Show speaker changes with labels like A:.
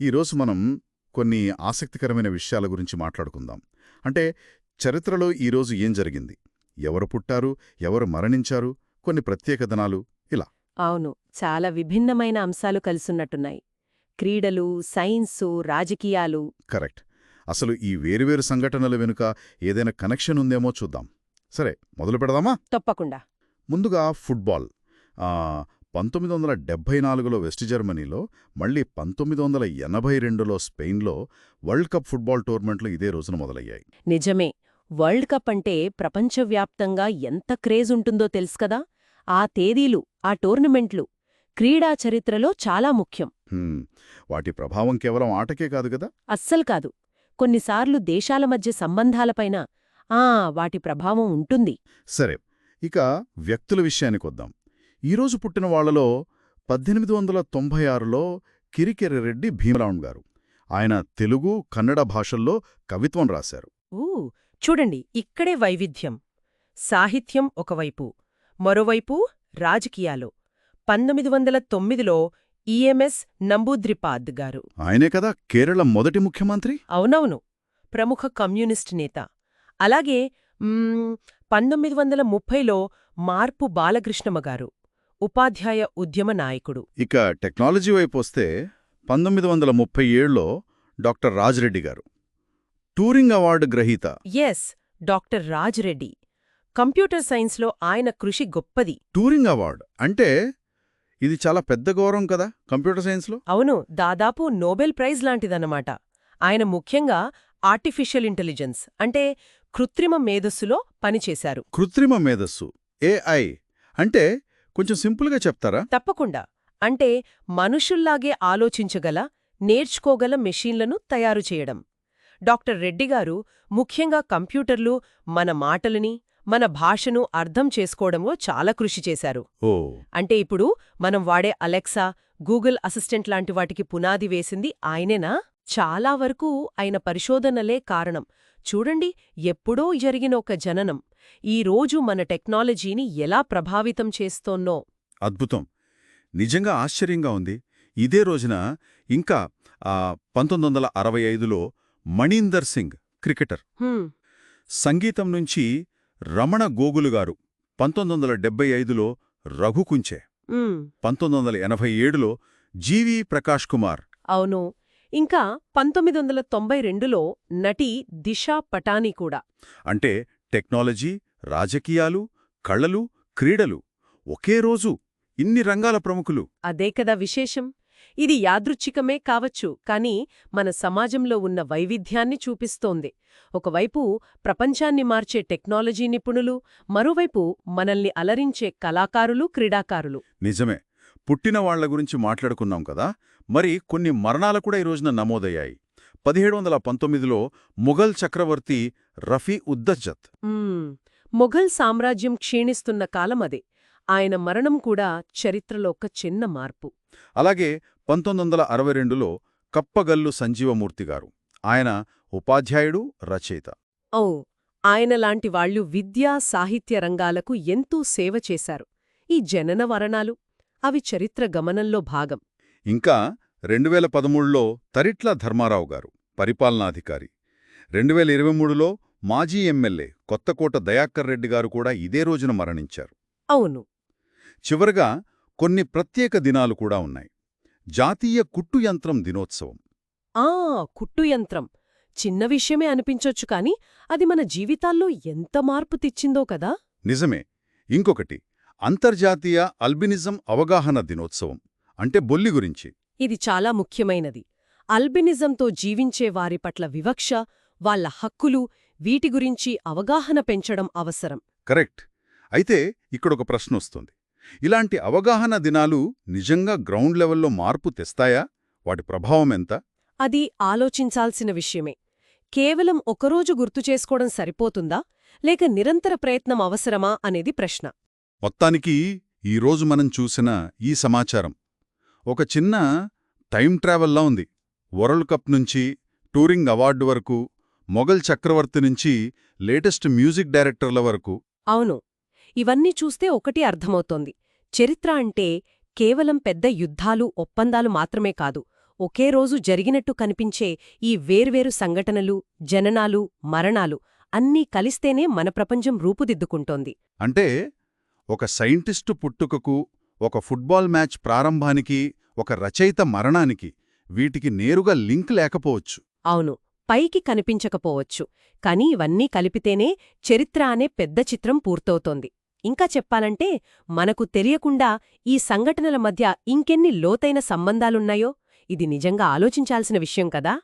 A: ఈరోజు మనం కొన్ని ఆసక్తికరమైన విషయాల గురించి మాట్లాడుకుందాం. అంటే చరిత్రలో ఈరోజు ఏం జరిగింది? ఎవరు పుట్టారు? ఎవరు మరణించారు? కొన్ని ప్రత్యేక దినాలు ఇలా.
B: అవును చాలా విభిన్నమైన అంశాలు కలిసున్నట్టున్నాయి. క్రీడలు సైన్సు రాజకీయాలు.
A: కరెక్ట్. అసలు ఈ వేరువేరు సంఘటనల వెనుక ఏదైనా కనెక్షన్ ఉందేమో చూద్దాం. సరే మొదలు పెడదామా?
B: తప్పకుండా.
A: ముందుగా ఫుట్బాల్. పంతొమ్మిది వందల డెబ్భై నాలుగులో వెస్ట్ జర్మనీలో మళ్ళీ పంతొమ్మిది వందల ఎనభై రెండులో స్పెయిన్లో వరల్డ్ కప్ ఫుట్బాల్ టోర్నమెంట్లు ఇదే రోజున మొదలయ్యాయి.
B: నిజమే వరల్డ్ కప్ అంటే ప్రపంచవ్యాప్తంగా ఎంత క్రేజ్ ఉంటుందో తెలుసుకదా ఆ తేదీలు ఆ టోర్నమెంట్లు క్రీడా చరిత్రలో చాలా ముఖ్యం.
A: వాటి ప్రభావం కేవలం ఆటకే కాదు కదా?
B: అస్సలు కాదు. కొన్నిసార్లు దేశాల మధ్య సంబంధాలపైన ఆ వాటి ప్రభావం ఉంటుంది.
A: సరే ఇక వ్యక్తుల విషయానికొద్దాం. ఈరోజు పుట్టిన వాళ్ళలో పద్దెనిమిది వందల తొంభై ఆరులో కిరికెర్రెడ్డి భీమరావున్ గారు. ఆయన తెలుగు కన్నడ భాషల్లో కవిత్వం రాశారు.
C: ఊ చూడండి ఇక్కడే వైవిధ్యం. సాహిత్యం ఒకవైపు మరోవైపు రాజకీయాలు. పంతొమ్మిది వందల తొమ్మిదిలో ఈఎంఎస్ నంబూద్రిపాద్ గారు.
A: ఆయనే కదా కేరళ మొదటి ముఖ్యమంత్రి?
C: అవునవును ప్రముఖ కమ్యూనిస్ట్ నేత. అలాగే మ్మ్, పంతొమ్మిది వందల ముప్పైలో మార్పు బాలకృష్ణమ్మ గారు. ఉపాధ్యాయ ఉద్యమ నాయకుడు.
A: ఇక టెక్నాలజీ వైపు వస్తే పంతొమ్మిది వందల ముప్పై ఏడులో డాక్టర్ రాజ్రెడ్డి గారు. టూరింగ్ అవార్డు గ్రహీత.
C: Yes doctor Raj Reddy computer సైన్స్లో ఆయన కృషి గొప్పది.
A: టూరింగ్ అవార్డు అంటే ఇది చాలా పెద్ద గౌరవం కదా కంప్యూటర్ సైన్స్లో?
C: అవును దాదాపు నోబెల్ ప్రైజ్ లాంటిదన్నమాట. ఆయన ముఖ్యంగా ఆర్టిఫిషియల్ ఇంటెలిజెన్స్ అంటే కృత్రిమ మేధస్సులో పనిచేశారు.
A: కృత్రిమ మేధస్సు ఏఐ అంటే కొంచెం సింపుల్గా చెప్తారా?
C: తప్పకుండా. అంటే మనుషుల్లాగే ఆలోచించగల నేర్చుకోగల మెషీన్లను తయారు చేయడం. డాక్టర్ రెడ్డి గారు ముఖ్యంగా కంప్యూటర్లు మన మాటలని మన భాషను అర్థం చేసుకోవడంలో చాలా కృషి చేశారు. అంటే ఇప్పుడు మనం వాడే అలెక్సా గూగుల్ అసిస్టెంట్ లాంటి వాటికి పునాది వేసింది ఆయనేనా? చాలా వరకు ఆయన పరిశోధనలే కారణం. చూడండి ఎప్పుడో జరిగిన ఒక జననం. ఈ రోజు మన టెక్నాలజీని ఎలా ప్రభావితం చేస్తోన్నో
A: అద్భుతం. నిజంగా ఆశ్చర్యంగా ఉంది. ఇదే రోజున ఇంకా పంతొమ్మిది వందల అరవై ఐదులో మణీందర్ సింగ్ క్రికెటర్. సంగీతం నుంచి రమణ గోగులు గారు పంతొమ్మిది వందల డెబ్బై ఐదులో రఘుకుంచే పంతొమ్మిది వందల ఎనభై ఏడులో జీవి ప్రకాష్ కుమార్.
C: అవును. ఇంకా పంతొమ్మిది వందల తొంభై రెండులో నటి దిశా పటానీ కూడా.
A: అంటే టెక్నాలజీ రాజకీయాలు కళలు క్రీడలు ఒకే రోజు ఇన్ని రంగాల ప్రముఖులు.
C: అదే కదా విశేషం. ఇది యాదృచ్ఛికమే కావచ్చు కాని మన సమాజంలో ఉన్న వైవిధ్యాన్ని చూపిస్తోంది. ఒకవైపు ప్రపంచాన్ని మార్చే టెక్నాలజీ నిపుణులు మరోవైపు మనల్ని అలరించే కళాకారులు క్రీడాకారులు.
A: నిజమే. పుట్టిన వాళ్ళ గురించి మాట్లాడుకున్నాం కదా మరి కొన్ని మరణాలు కూడా ఈ రోజున నమోదయ్యాయి. పదిహేడు వందల పంతొమ్మిదిలో ముఘల్ చక్రవర్తి రఫీ ఉద్దజ్జత్
C: మ్మ్. మొఘల్ సామ్రాజ్యం క్షీణిస్తున్న కాలం అదే. ఆయన మరణం కూడా చరిత్రలో ఒక చిన్న మార్పు.
A: అలాగే పంతొమ్మిది వందల అరవై రెండులో కప్పగల్లు సంజీవమూర్తి గారు. ఆయన ఉపాధ్యాయుడు రచయిత.
C: ఓ ఆయన లాంటి వాళ్ళు విద్యా సాహిత్య రంగాలకు ఎంతో సేవ చేశారు. ఈ జనన వరణాలు అవి చరిత్ర గమనంలో భాగం.
A: ఇంకా రెండు వేల పదమూడులో తరిట్ల ధర్మారావు గారు పరిపాలనాధికారి. రెండు వేల ఇరవై మూడులో మాజీ ఎమ్మెల్యే కొత్తకోట దయాకర్ రెడ్డి గారు కూడా ఇదే రోజున మరణించారు.
C: అవును.
A: చివరగా కొన్ని ప్రత్యేక దినాలు కూడా ఉన్నాయి. జాతీయ కుట్టు యంత్రం దినోత్సవం.
C: ఆ కుట్టు యంత్రం. చిన్న విషయమే అనిపించొచ్చు కాని అది మన జీవితాల్లో ఎంత మార్పు తెచ్చిందో కదా.
A: నిజమే. ఇంకొకటి అంతర్జాతీయ అల్బినిజం అవగాహన దినోత్సవం అంటే బొల్లి గురించి.
C: ఇది చాలా ముఖ్యమైనది. అల్బినిజంతో జీవించే వారి పట్ల వివక్ష వాళ్ళ హక్కులు వీటి గురించి అవగాహన పెంచడం అవసరం.
A: కరెక్ట్. అయితే ఇక్కడొక ప్రశ్న వస్తుంది ఇలాంటి అవగాహన దినాలు నిజంగా గ్రౌండ్ లెవెల్లో మార్పు తెస్తాయా? వాటి ప్రభావం ఎంత?
C: అది ఆలోచించాల్సిన విషయమే. కేవలం ఒకరోజు గుర్తు చేసుకోవడం సరిపోతుందా? లేక నిరంతర ప్రయత్నం అవసరమా? అనేది ప్రశ్న.
A: మొత్తానికి ఈరోజు మనం చూసిన ఈ సమాచారం. ఒక చిన్న టైం ట్రావెల్లా ఉంది. వరల్డ్ కప్ నుంచి టూరింగ్ అవార్డు వరకు మొఘల్ చక్రవర్తి నుంచి లేటెస్ట్ మ్యూజిక్ డైరెక్టర్ల వరకు.
C: అవును. ఇవన్నీ చూస్తే ఒకటి అర్థమవుతోంది. చరిత్ర అంటే కేవలం పెద్ద యుద్ధాలు ఒప్పందాలు మాత్రమే కాదు. ఒకే రోజు జరిగినట్టు కనిపించే ఈ వేర్వేరు సంఘటనలు జననాలు మరణాలు అన్నీ కలిస్తేనే మన ప్రపంచం రూపుదిద్దుకుంటోంది.
A: అంటే ఒక సైంటిస్టు పుట్టుకకు ఒక ఫుట్బాల్ మ్యాచ్ ప్రారంభానికి ఒక రచయిత మరణానికి వీటికి నేరుగా లింక్ లేకపోవచ్చు.
C: అవును పైకి కనిపించకపోవచ్చు కానీ ఇవన్నీ కలిపితేనే చరిత్ర అనే పెద్ద చిత్రం పూర్తవుతోంది. ఇంకా చెప్పాలంటే మనకు తెలియకుండా ఈ సంఘటనల మధ్య ఇంకెన్ని లోతైన సంబంధాలున్నాయో? ఇది నిజంగా ఆలోచించాల్సిన విషయం కదా?